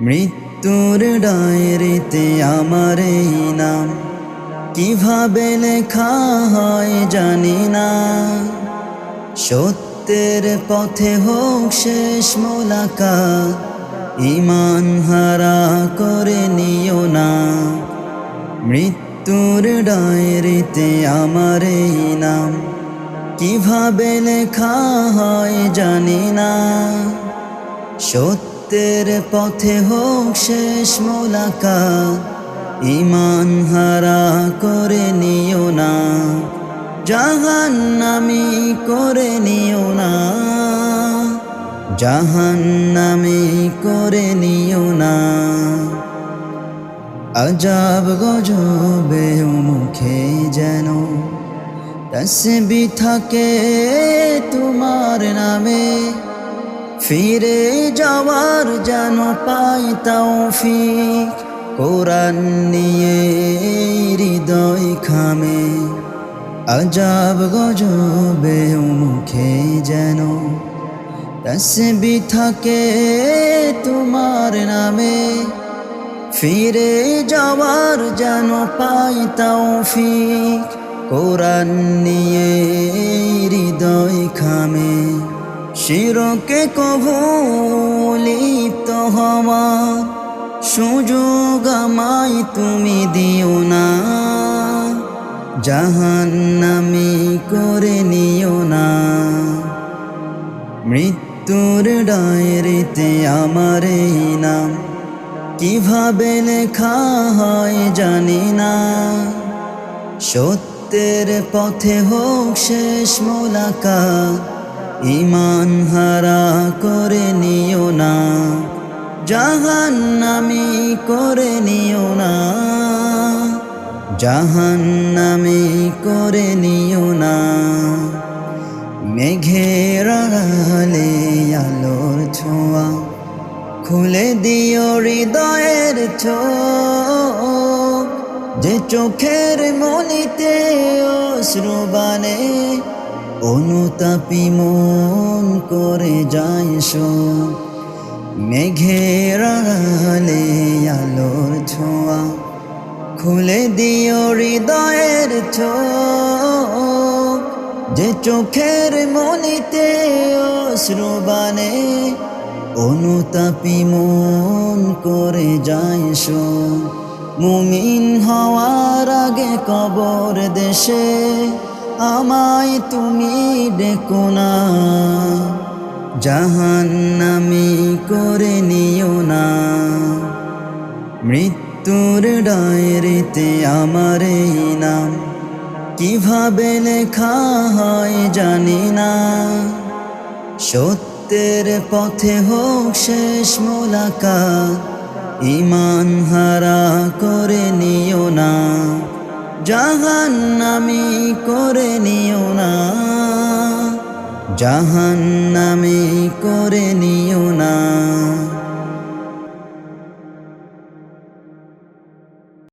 মৃত্যুর ডায়েরিতে আমার এই নাম। কীভাবে লেখা হয় জানি না। সত্যের পথে হোক শেষ মোলাকাত ইমান হারা করে নিও না। মৃত্যুর ডায়েরিতে আমার এই নাম। কীভাবে লেখা হয় জানি না। সত্যের পথে হোক শেষ মোলাকাত ইমান হারা করে নিও না জাহান নামি করে নিও না জাহান নামি করে নিও না। আজাব গজবে মুখে যেন তসবি থাকে তোমার নামে। ফিরে যাওয়ার যেন পাই তৌফিক। কোরআন নিয়ে হৃদয় খামে, আজাব গজবে মুখে যেন। তসবি থাকে তোমার নামে, ফিরে যাওয়ার যেন পাই তৌফিক। কোরআন নিয়ে হৃদয় খামে শিরকে কভু লিপ্ত হওয়ার সুযোগ আমায় তুমি দিও না। জাহান নামি করে নিও না। মৃত্যুর ডায়েরিতে আমার এই নাম কীভাবে লেখা হয় জানি না। সত্যের পথে হোক শেষ মোলাকাত ইমান হারা করে নিও না জাহান নামি করে নিও না জাহান নামি করে নিও না। মেঘের আড়ালে আলোর ছোঁয়া খুলে দিও হৃদয়ের চোখ যে চোখের মনিতে অশ্রুবানে অনুতাপি মন করে যায় মেঘের আড়ালে আলোর ছোঁয়া। খুলে দিও হৃদয়ের চোখ যে চোখের মনিতে অশ্রুবানে অনুতাপি মন করে যায় মুমিন হওয়ার আগে কবর দেশে আমায় তুমি ডেকো না। জাহান নামি করে নিও না। মৃত্যুর ডায়েরিতে আমার এই নাম। কীভাবে লেখা হয় জানি না। সত্যের পথে হোক শেষ মোলাকাত। ইমান হারা করে নিও না। জাহান নামি করে নিও না। জাহান নামি করে নিও না।